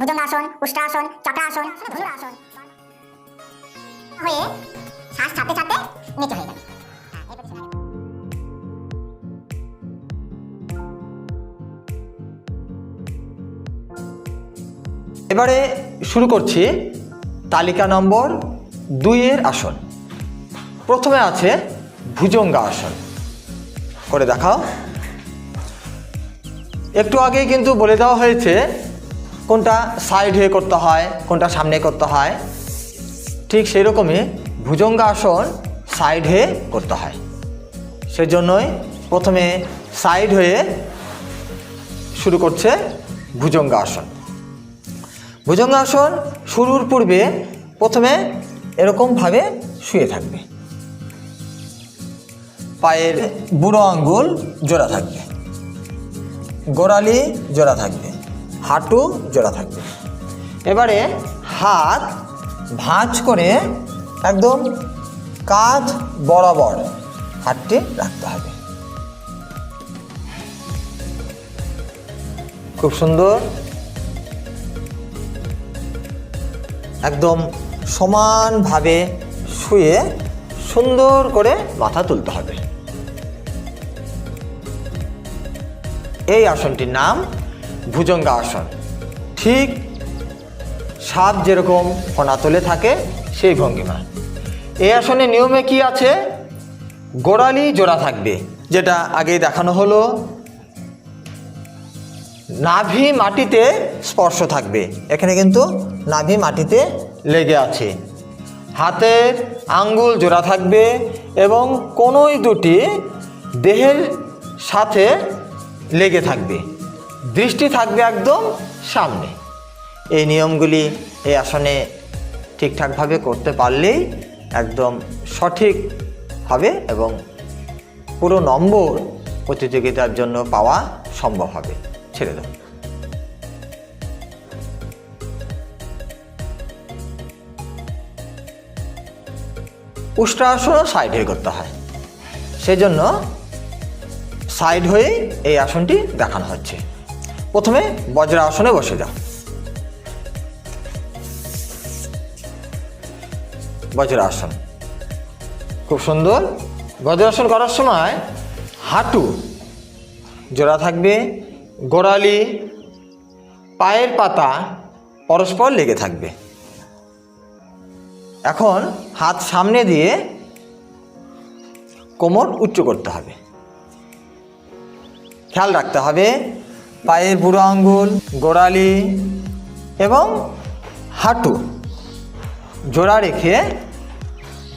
ভুজঙ্গাসন উষ্ট্রাসন চক্রাসন ধনুরাসন হয়ে শ্বাস ছাড়তে ছাড়তে নিচে হয়ে যাবে। এবারে শুরু করছি তালিকা নম্বর দুইয়ের আসন। প্রথমে আছে ভুজঙ্গা আসন। করে দেখাও। একটু আগেই কিন্তু বলে দেওয়া হয়েছে কোনটা সাইড হয়ে করতে হয়, কোনটা সামনে করতে হয়, ঠিক সেই রকমই ভুজঙ্গা আসন সাইড হয়ে করতে হয়। সেজন্যই প্রথমে সাইড হয়ে শুরু করছে ভুজঙ্গা আসন ভুজঙ্গাসন শুরুর পূর্বে প্রথমে এরকমভাবে শুয়ে থাকবে। পায়ের বুড়ো আঙ্গুল জোড়া থাকবে। গোড়ালি জোড়া থাকবে। হাঁটু জোড়া থাকবে। এবারে হাত ভাঁজ করে একদম কাঁধ বরাবর হাতটি রাখতে হবে। খুব সুন্দর। একদম সমানভাবে শুয়ে সুন্দর করে মাথা তুলতে হবে। এই আসনটির নাম ভুজঙ্গা আসন। ঠিক সাপ যেরকম ফোনা তুলে থাকে, সেই ভঙ্গিমা। এই আসনের নিয়মে কি আছে? গোড়ালি জোড়া থাকবে, যেটা আগেই দেখানো হলো। নাভি মাটিতে স্পর্শ থাকবে, এখানে কিন্তু নাভি মাটিতে লেগে আছে। হাতের আঙ্গুল জোড়া থাকবে এবং কোনোই দুটি দেহের সাথে লেগে থাকবে। দৃষ্টি থাকবে একদম সামনে। এই নিয়মগুলি এই আসনে ঠিকঠাকভাবে করতে পারলেই একদম সঠিক হবে এবং পুরো নম্বর প্রতিযোগিতার জন্য পাওয়া সম্ভব হবে। ছেড়ে দাও। উষ্ট্রাসনও সাইড হয়ে করতে হয়। সেজন্য সাইড হয়ে এই আসনটি দেখানো হচ্ছে। প্রথমে বজ্র আসনে বসে যাও। বজ্র আসন। খুব সুন্দর। বজ্রাসন করার সময় হাঁটু জোড়া থাকবে, গোড়ালি, পায়ের পাতা পরস্পর লেগে থাকবে। এখন হাত সামনে দিয়ে কোমর উচ্চ করতে হবে। খেয়াল রাখতে হবে পায়ের বুড়ো আঙ্গুল, গোড়ালি এবং হাঁটু। জোড়া রেখে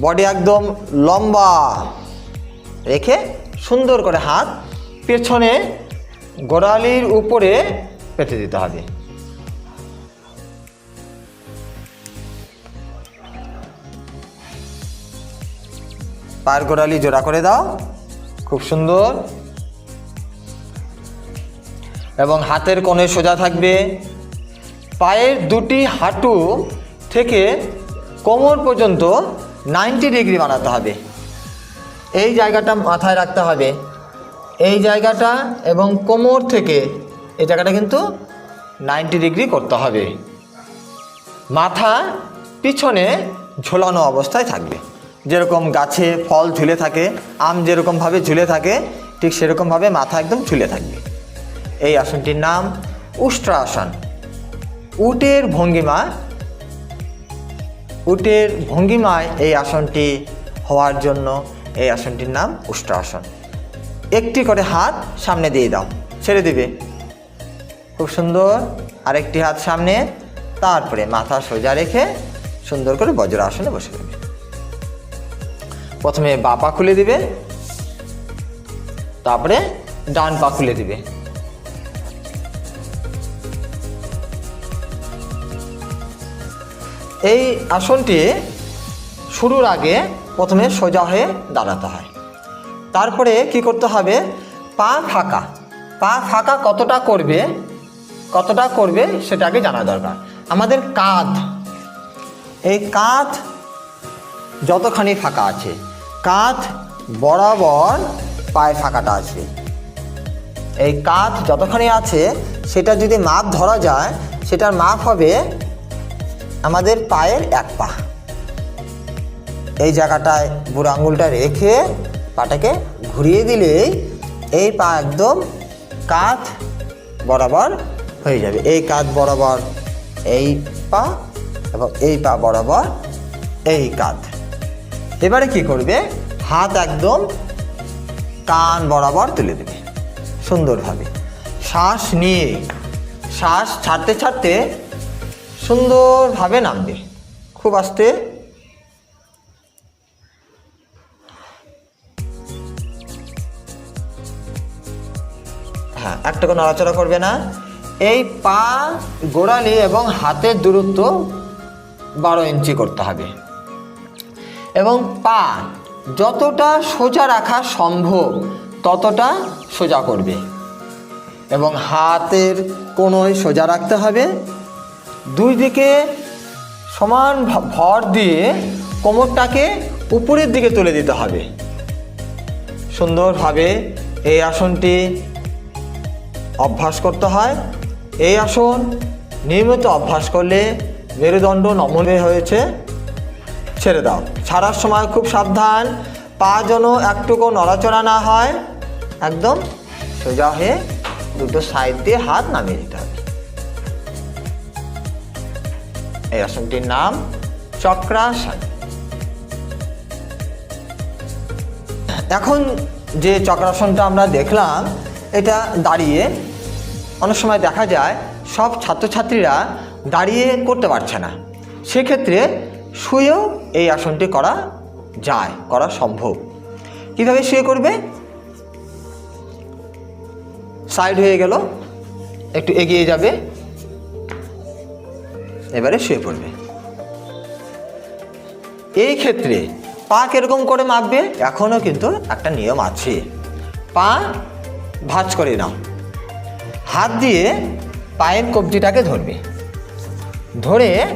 বডি একদম লম্বা রেখে সুন্দর করে হাত পেছনে গোড়ালির উপরে পেতে দিতে হবে। পায়ের গোড়ালি জোড়া করে দাও। খুব সুন্দর। এবং হাতের কোণে সোজা থাকবে। পায়ের দুটি হাঁটু থেকে কোমর পর্যন্ত নাইনটি ডিগ্রি বানাতে হবে। এই জায়গাটা মাথায় রাখতে হবে। এই জায়গাটা এবং কোমর থেকে এই জায়গাটা কিন্তু নাইনটি ডিগ্রি করতে হবে। মাথা পিছনে ঝোলানো অবস্থায় থাকবে। যেরকম গাছে ফল ঝুলে থাকে, আম যেরকমভাবে ঝুলে থাকে, ঠিক সেরকমভাবে মাথা একদম ঝুলে থাকবে। এই আসনটির নাম উষ্ট্রা আসন। উটের ভঙ্গিমা উটের ভঙ্গিমায় এই আসনটি হওয়ার জন্য এই আসনটির নাম উষ্ট্রা আসন। একটি করে হাত সামনে দিয়ে দাও, ছেড়ে দিবে। খুব সুন্দর, আরেকটি হাত সামনে, তারপরে মাথা সোজা রেখে সুন্দর করে বজ্র আসনে বসে দেবে। প্রথমে বা পা খুলে দিবে, তারপরে ডান পা খুলে দিবে। এই আসনটি শুরুর আগে প্রথমে সোজা হয়ে দাঁড়াতে হয়। তারপরে কি করতে হবে? পা ফাঁকা। পা ফাঁকা কতটা করবে? কতটা করবে সেটা আগে জানা দরকার। আমাদের কাঁধ। এই কাঁধ যতখানি ফাঁকা আছে, কাঁধ বরাবর পায়ে ফাঁকাটা আসবে এই কাঁধ যতখানি আছে, সেটা যদি মাপ ধরা যায়, সেটার মাপ হবে আমাদের পায়ের এক পা। এই জায়গাটায় বুড়ো আঙুলটা রেখে পাটাকে ঘুরিয়ে দিলেই এই পা একদম কাঁধ বরাবর হয়ে যাবে। এই কাঁধ বরাবর এই পা এবং এই পা বরাবর এই কাঁধ। এবারে কি করবে? হাত একদম কান বরাবর তুলে দেবে। সুন্দরভাবে। শ্বাস নিয়ে, শ্বাস ছাড়তে ছাড়তে সুন্দরভাবে নামবে। খুব আস্তে। হ্যাঁ একটাকে নড়াচড়া করবে না। এই পা গোড়ালি এবং হাতের দূরত্ব বারো ইঞ্চি করতে হবে। এবং পা যতটা সোজা রাখা সম্ভব, ততটা সোজা করবে। এবং হাতের কোনোই সোজা রাখতে হবে। দুই দিকে সমান ভর দিয়ে কোমরটাকে উপরের দিকে তুলে দিতে হবে। সুন্দরভাবে এই আসনটি অভ্যাস করতে হয়। এই আসন নিয়মিত অভ্যাস করলে মেরুদণ্ড নমনে হয়েছে, ছেড়ে দাও। ছাড়ার সময় খুব সাবধান, পা যেন একটুকু নড়াচড়া না হয়, একদম সোজা হয়ে দুটো সাইড দিয়ে হাত নামিয়ে দিতে হবে। এই আসনটির নাম চক্রাসন। এখন যে চক্রাসনটা আমরা দেখলাম, এটা দাঁড়িয়ে অনেক সময় দেখা যায় সব ছাত্রছাত্রীরা দাঁড়িয়ে করতে পারছে না। সেক্ষেত্রে শুয়েও এই আসনটি করা যায়, করা সম্ভব। কীভাবে শুয়ে করবে? সাইড হয়ে গেল, একটু এগিয়ে যাবে। এবারে শুয়ে পড়বে। এই ক্ষেত্রে পা কীরকম করে মাপবে? এখনও কিন্তু একটা নিয়ম আছে। পা ভাঁজ করে নাও। হাত দিয়ে পায়ের কবজিটাকে ধরবে। ধরে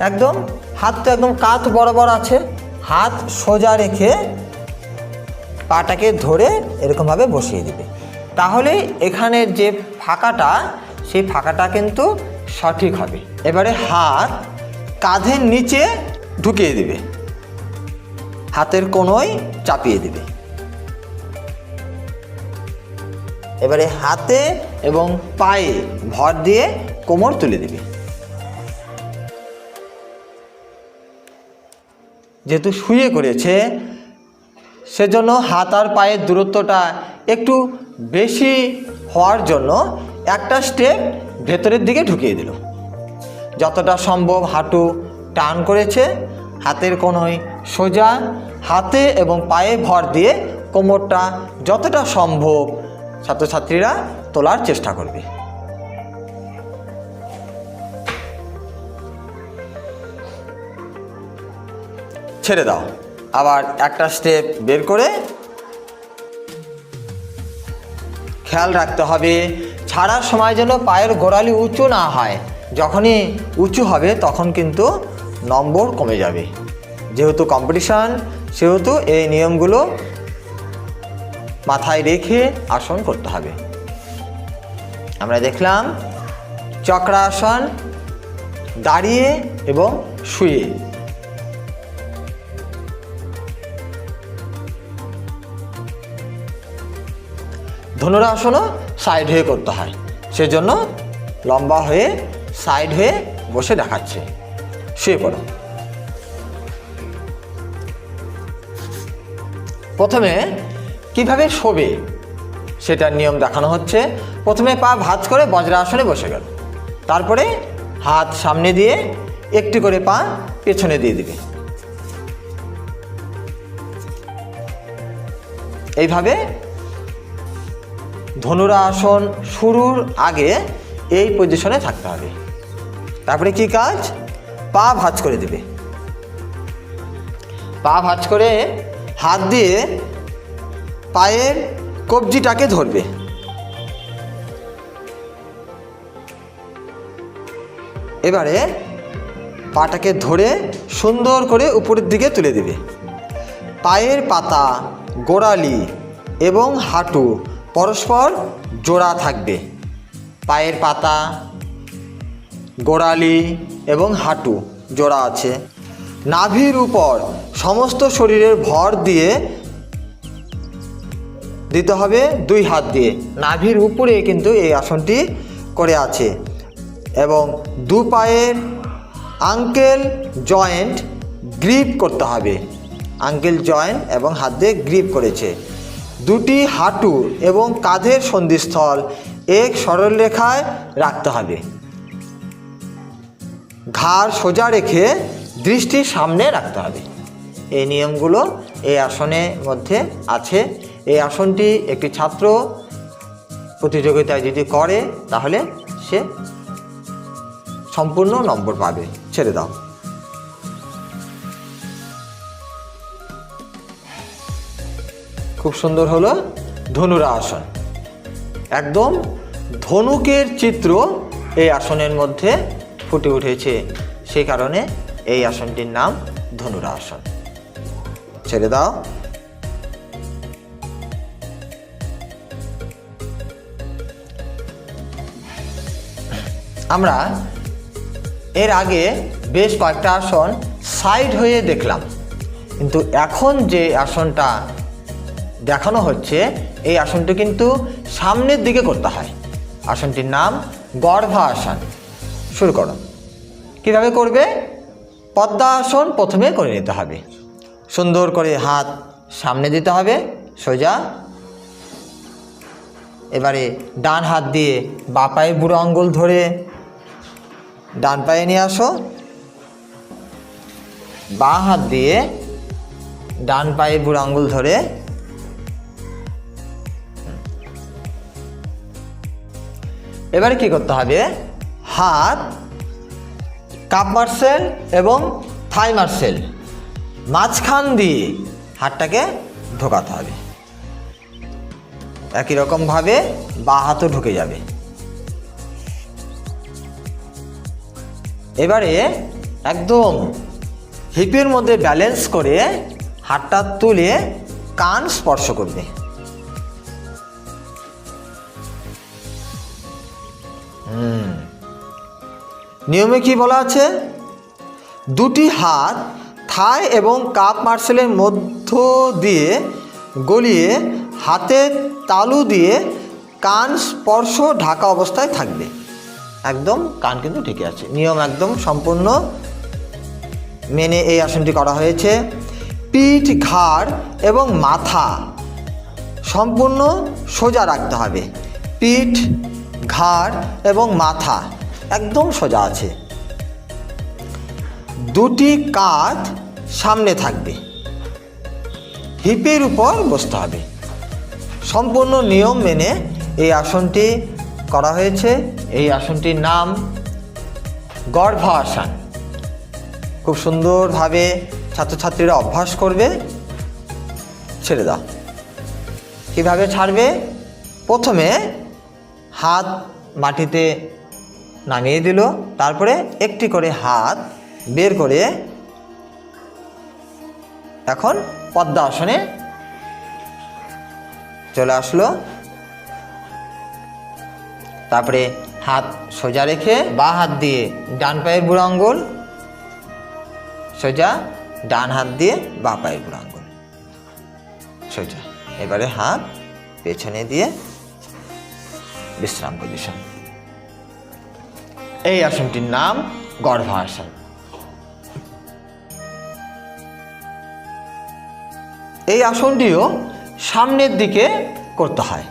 একদম হাত তো একদম কাত বরাবর আছে। হাত সোজা রেখে পাটাকে ধরে এরকমভাবে বসিয়ে দিবে। তাহলে এখানের যে ফাঁকাটা, সেই ফাঁকাটা কিন্তু সঠিক হবে। এবারে হাত কাঁধের নিচে ঢুকিয়ে দিবে। হাতের কোনোই চাপিয়ে দিবে। এবারে হাতে এবং পায়ে ভর দিয়ে কোমর তুলে দিবে। যেহেতু শুয়ে করেছে, সেজন্য হাত আর পায়ের দূরত্বটা একটু বেশি হওয়ার জন্য একটা স্টেপ ভেতরের দিকে ঢুকিয়ে দিল। যতটা সম্ভব হাঁটু টান করেছে, হাতের কোনোই সোজা হাতে এবং পায়ে ভর দিয়ে কোমরটা যতটা সম্ভব ছাত্রছাত্রীরা তোলার চেষ্টা করবে। ছেড়ে দাও। আবার একটা স্টেপ বের করে খেয়াল রাখতে হবে ছাড়ার সময় যেন পায়ের গোড়ালি উঁচু না হয়। যখনই উঁচু হবে, তখন কিন্তু নম্বর কমে যাবে। যেহেতু কম্পিটিশান সেহেতু এই নিয়মগুলো মাথায় রেখে আসন করতে হবে। আমরা দেখলাম, চক্রাসন দাঁড়িয়ে এবং শুয়ে। ধনুরাসনও সাইড হয়ে করতে হয়। সেজন্য লম্বা হয়ে সাইড হয়ে বসে দেখাচ্ছে। শুয়ে পড়ো। প্রথমে কীভাবে শোবে সেটার নিয়ম দেখানো হচ্ছে। প্রথমে পা ভাঁজ করে বজ্রাসনে বসে গেল। তারপরে হাত সামনে দিয়ে একটি করে পা পেছনে দিয়ে দিবে। এইভাবে ধনুরা আসন শুরুর আগে এই পজিশনে থাকতে হবে। তারপরে কি কাজ? পা ভাঁজ করে দেবে। পা ভাঁজ করে হাত দিয়ে পায়ের কবজিটাকে ধরবে। এবারে পাটাকে ধরে সুন্দর করে উপরের দিকে তুলে দেবে। পায়ের পাতা, গোড়ালি এবং হাঁটু পরস্পর জোড়া থাকবে। পায়ের পাতা, গোড়ালি এবং হাঁটু জোড়া আছে। নাভির উপর সমস্ত শরীরের ভর দিয়ে দিতে হবে দুই হাত দিয়ে। নাভির উপরে কিন্তু এই আসনটি করে আছে এবং দু পায়ের আঙ্কেল জয়েন্ট গ্রিপ করতে হবে। আঙ্কেল জয়েন্ট এবং হাত দিয়ে গ্রিপ করেছে। দুটি হাঁটু এবং কাঁধের সন্ধিস্থল এক সরল রেখায় রাখতে হবে। ঘাড় সোজা রেখে দৃষ্টি সামনে রাখতে হবে। এই নিয়মগুলো এই আসনের মধ্যে আছে। এই আসনটি একটি ছাত্র প্রতিযোগিতায় যদি করে, তাহলে সে সম্পূর্ণ নম্বর পাবে। ছেড়ে দাও। খুব সুন্দর হলো ধনুরা আসন। একদম ধনুকের চিত্র এই আসনের মধ্যে ফুটে উঠেছে। সেই কারণে এই আসনটির নাম ধনুরা আসন। ছেড়ে দাও। আমরা এর আগে বেশ কয়েকটা আসন সাইড হয়ে দেখলাম। কিন্তু এখন যে আসনটা দেখানো হচ্ছে, এই আসনটি কিন্তু সামনের দিকে করতে হয়। আসনটির নাম গর্ভা আসন শুরু করো। কীভাবে করবে? পদ্মা আসন প্রথমে করে নিতে হবে। সুন্দর করে হাত সামনে দিতে হবে, সোজা। এবারে ডান হাত দিয়ে বা পায়ে বুড়ো আঙ্গুল ধরে ডান পায়ে নিয়ে আসো। বাঁ হাত দিয়ে ডান পায়ে বুড়ো আঙ্গুল ধরে এবারে কি করতে হবে? হাত কাপ মার্সেল এবং থাই মার্সেল মাঝখান দিয়ে হাতটাকে ঢোকাতে হবে। একই রকমভাবে বা হাতও ঢুকে যাবে। এবারে একদম হিপের মধ্যে ব্যালেন্স করে হাতটা তুলে কান স্পর্শ করবে। নিয়মে কি বলা আছে? দুটি হাত থাই এবং কাপ মার্শালের মধ্য দিয়ে গলিয়ে হাতের তালু দিয়ে কান স্পর্শ ঢাকা অবস্থায় থাকবে। একদম কান কিন্তু ঢেকে আছে। নিয়ম একদম সম্পূর্ণ। মেনে এই আসনটি করা হয়েছে। পিঠ, ঘাড় এবং মাথা সম্পূর্ণ সোজা রাখতে হবে। পিঠ, ঘাড় এবং মাথা একদম সোজা আছে। দুটি কাঁধ সামনে থাকবে। হিপের উপর বসতে হবে। সম্পূর্ণ নিয়ম মেনে এই আসনটি করা হয়েছে। এই আসনটির নাম গর্ভ আসন খুব সুন্দরভাবে ছাত্রছাত্রীরা অভ্যাস করবে। ছেড়ে দাও। কীভাবে ছাড়বে? প্রথমে হাত মাটিতে নামিয়ে দিল, তারপরে একটি করে হাত বের করে এখন পদ্মা আসনে চলে আসলো। তারপরে হাত সোজা রেখে বা হাত দিয়ে ডান পায়ের বুড়ো আঙ্গুল, সোজা ডান হাত দিয়ে বা পায়ের বুড়ো আঙ্গুল, সোজা। এবারে হাত পেছনে দিয়ে বিশ্রাম পজিশন এই আসনটির নাম গর্ভ আসন এই আসনটিও সামনের দিকে করতে হয়।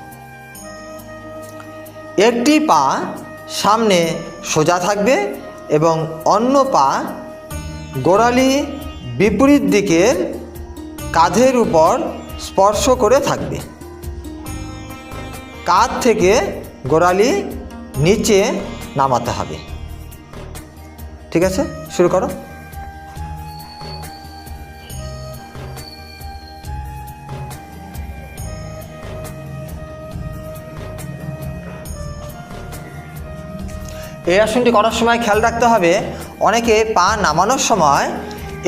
একটি পা সামনে সোজা থাকবে এবং অন্য পা গোড়ালি বিপরীত দিকের কাঁধের উপর স্পর্শ করে থাকবে। কাঁধ থেকে গোড়ালি নিচে নামাতে হবে। ঠিক আছে? শুরু করো। এই আসনটি করার সময় খেয়াল রাখতে হবে, অনেকে পা নামানোর সময়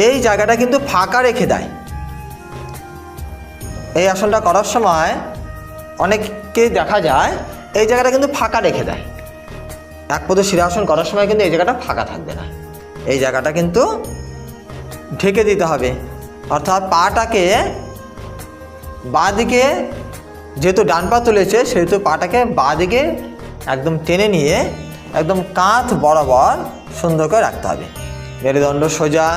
এই জায়গাটা কিন্তু ফাঁকা রেখে দেয়। এই আসনটা করার সময় অনেককে দেখা যায়, এই জায়গাটা কিন্তু ফাঁকা রেখে দেয়। এক পদ শিরাসন করার সময় কিন্তু এই জায়গাটা ফাঁকা থাকবে না। এই জায়গাটা কিন্তু ঢেকে দিতে হবে। অর্থাৎ পাটাকে বাঁ দিকে যেহেতু ডান পা তুলেছে, সেহেতু পাটাকে বাঁ দিকে একদম টেনে নিয়ে একদম কাঁধ বরাবর সুন্দর করে রাখতে হবে। মেরুদণ্ড সোজা,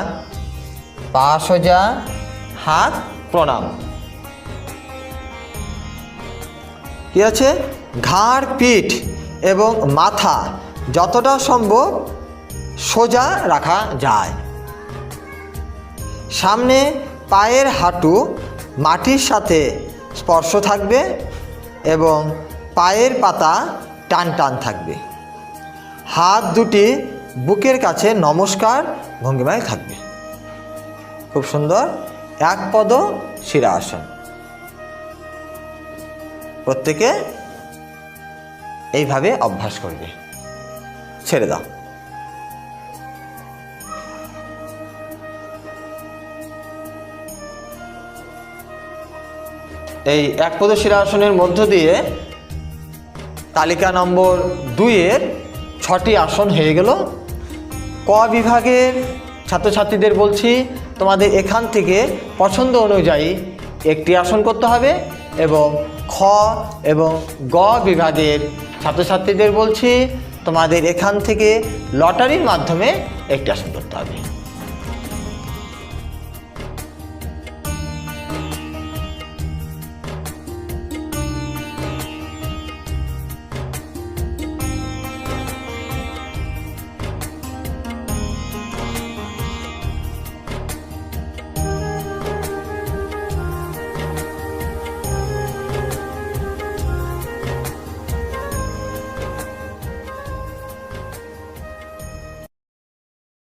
পা সোজা, হাত প্রণাম। কি আছে? ঘাড়, পিঠ। এবং মাথা যতটা সম্ভব সোজা রাখা যায়। সামনে পায়ের হাঁটু মাটির সাথে স্পর্শ থাকবে এবং পায়ের পাতা টান টান থাকবে। হাত দুটি বুকের কাছে নমস্কার ভঙ্গিমায় থাকবে। খুব সুন্দর এক পদ শিরা আসন। প্রত্যেকে এইভাবে অভ্যাস করবে। ছেড়ে দাও। এই এক আসনের মধ্য দিয়ে তালিকা নম্বর দুইয়ের ছটি আসন হয়ে গেল। ক বিভাগের ছাত্রছাত্রীদের বলছি, তোমাদের এখান থেকে পছন্দ অনুযায়ী একটি আসন করতে হবে এবং খ এবং গ বিভাগের ছাত্রছাত্রীদের বলছি তোমাদের এখান থেকে লটারির মাধ্যমে একটি আসন করতে হবে।